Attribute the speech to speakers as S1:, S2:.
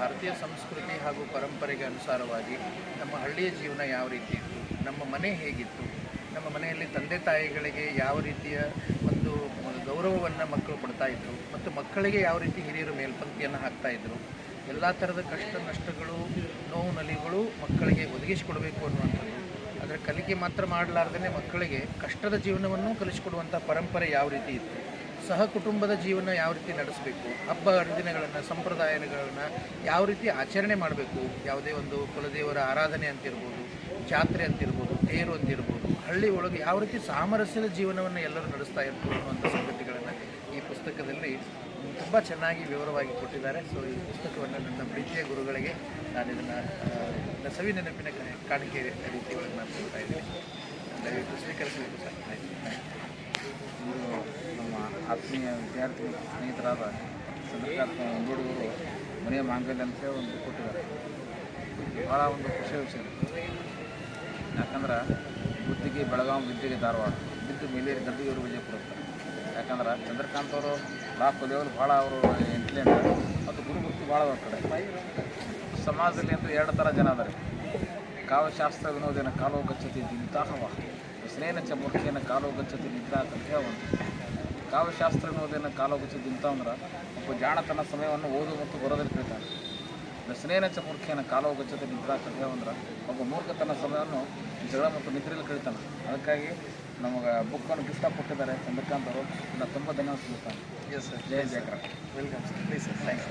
S1: ಭಾರತೀಯ ಸಂಸ್ಕೃತಿ ಹಾಗೂ ಪರಂಪರೆಗೆ ಅನುಸಾರವಾಗಿ ನಮ್ಮ ಹಳ್ಳಿಯ ಜೀವನ ಯಾವ ರೀತಿ ಇತ್ತು? ನಮ್ಮ ಮನೆ ಹೇಗಿತ್ತು? ನಮ್ಮ ಮನೆಯಲ್ಲಿ ತಂದೆ ತಾಯಿಗಳಿಗೆ ಯಾವ ರೀತಿಯ ಒಂದು ಗೌರವವನ್ನು ಮಕ್ಕಳು ಕೊಡ್ತಾ ಇದ್ರು? ಮತ್ತು ಮಕ್ಕಳಿಗೆ ಯಾವ ರೀತಿ ಹಿರಿಯರು ಮೇಲ್ಪಂಕ್ತಿಯನ್ನು ಹಾಕ್ತಾ ಇದ್ರು? ಎಲ್ಲ ಥರದ ಕಷ್ಟ ನಷ್ಟಗಳು, ನೋವು ನಲಿಗಳು ಮಕ್ಕಳಿಗೆ ಒದಗಿಸಿಕೊಡಬೇಕು ಅನ್ನುವಂಥದ್ದು. ಅದರ ಕಲಿಕೆ ಮಾತ್ರ ಮಾಡಲಾರ್ದೇ ಮಕ್ಕಳಿಗೆ ಕಷ್ಟದ ಜೀವನವನ್ನು ಕಲಿಸಿಕೊಡುವಂಥ ಪರಂಪರೆ ಯಾವ ರೀತಿ ಇತ್ತು? ಸಹ ಕುಟುಂಬದ ಜೀವನ ಯಾವ ರೀತಿ ನಡೆಸಬೇಕು, ಹಬ್ಬ ಹರಿದಿನಗಳನ್ನು, ಸಂಪ್ರದಾಯಗಳನ್ನು ಯಾವ ರೀತಿ ಆಚರಣೆ ಮಾಡಬೇಕು, ಯಾವುದೇ ಒಂದು ಕುಲದೇವರ ಆರಾಧನೆ ಅಂತಿರ್ಬೋದು, ಜಾತ್ರೆ ಅಂತಿರ್ಬೋದು, ತೇರು ಅಂತಿರ್ಬೋದು, ಹಳ್ಳಿ ಒಳಗೆ ಯಾವ ರೀತಿ ಸಾಮರಸ್ಯದ ಜೀವನವನ್ನು ಎಲ್ಲರೂ ನಡೆಸ್ತಾ ಇರ್ಬೋದು ಅನ್ನುವಂಥ ಸಂಗತಿಗಳನ್ನು ಈ ಪುಸ್ತಕದಲ್ಲಿ ತುಂಬ ಚೆನ್ನಾಗಿ ವಿವರವಾಗಿ ಕೊಟ್ಟಿದ್ದಾರೆ. ಸೊ ಈ ಪುಸ್ತಕವನ್ನು ನನ್ನ ಪ್ರೀತಿಯ ಗುರುಗಳಿಗೆ ನಾನು ಇದನ್ನು ಸವಿ ನೆನಪಿನ ಕಾಣಿಕೆ ರೀತಿ ನಾನು ಕೊಡ್ತಾ ಇದ್ದೀನಿ. ದಯವಿಟ್ಟು ಸ್ವೀಕರಿಸಬೇಕು ಸರ್.
S2: ಆತ್ಮೀಯ ವಿದ್ಯಾರ್ಥಿ ಸ್ನೇಹಿತರಾದ ಚಂದ್ರಕಾಂತ್ ಅಂಬೋಡಿಯವರು ಮನೆಯ ಮಾಂಗಲ್ಯ ಅಂತ ಒಂದು ಕೊಟ್ಟಿದ್ದಾರೆ. ಭಾಳ ಒಂದು ಖುಷಿಯ ವಿಷಯ ಯಾಕಂದ್ರೆ ಬುದ್ಧಿಗೆ ಬೆಳಗಾವಿ ವಿದ್ಯೆಗೆ ಧಾರವಾಡ ಬಿದ್ದು ಮೇಲೆ ಗದ್ದಿಗೆಯವರು ವಿಜಯ ಕೊಡುತ್ತೆ. ಯಾಕಂದ್ರೆ ಚಂದ್ರಕಾಂತ್ ಅವರು ಲಾ ಪದವಿಯಲ್ಲಿ ಭಾಳ ಅವರು ಇಂಟ್ಲೆಂಟ್ ಮತ್ತು ಗುರುಭಕ್ತಿ ಭಾಳ ಅವ್ರ ಕಡೆ. ಸಮಾಜದಲ್ಲಿ ಅಂತ ಎರಡು ಥರ ಜನ ಅದಾರೆ. ಕಾವ್ಯಶಾಸ್ತ್ರ ವಿನೋದಿನ ಕಾಲೋ ಗಚ್ಚತಿ ದಿಂತಹ ಸ್ನೇಹನ ಚಮೂರ್ತಿಯನ್ನು ಕಾಲೋ ಗಚ್ಚತಿ ಅಂತ ಹೇಳಿ ಒಂದು ಕಾವ್ಯಶಾಸ್ತ್ರ ಅನ್ನೋದೇನು ಕಾಲೋ ಗಚ್ಚತಿ ದಿಂತ ಅಂದ್ರೆ ಒಬ್ಬ ಜಾಣತನ ಸಮಯವನ್ನು ಓದು ಮತ್ತು ಬರೋದಲ್ಲಿ ಕರೀತಾನೆ ಸ್ನೇಹನ ಮೂರ್ಖೆಯನ್ನು ಕಾಲೋಗಚ್ಚತೆ ನಿದ್ರಾ ಕಥೆ ಅಂದ್ರೆ ಒಬ್ಬ ಮೂರ್ಖ ತನ್ನ ಸಮಯವನ್ನು ಜಗಳ ಮತ್ತು ನಿದ್ರೆಯಲ್ಲಿ ಕಳೀತಾನೆ. ಅದಕ್ಕಾಗಿ ನಮಗೆ ಬುಕ್ಕನ್ನು ಗಿಫ್ಟ್ ಕೊಟ್ಟಿದ್ದಾರೆ ಚಂದ್ರಕಾಂತ್ ಅವರು ನಾನು ತುಂಬ ಧನ್ಯವಾದ ಸಿಗುತ್ತಾನೆ
S1: yes sir
S2: Jaya Jayakara
S1: welcome sir please sir thanks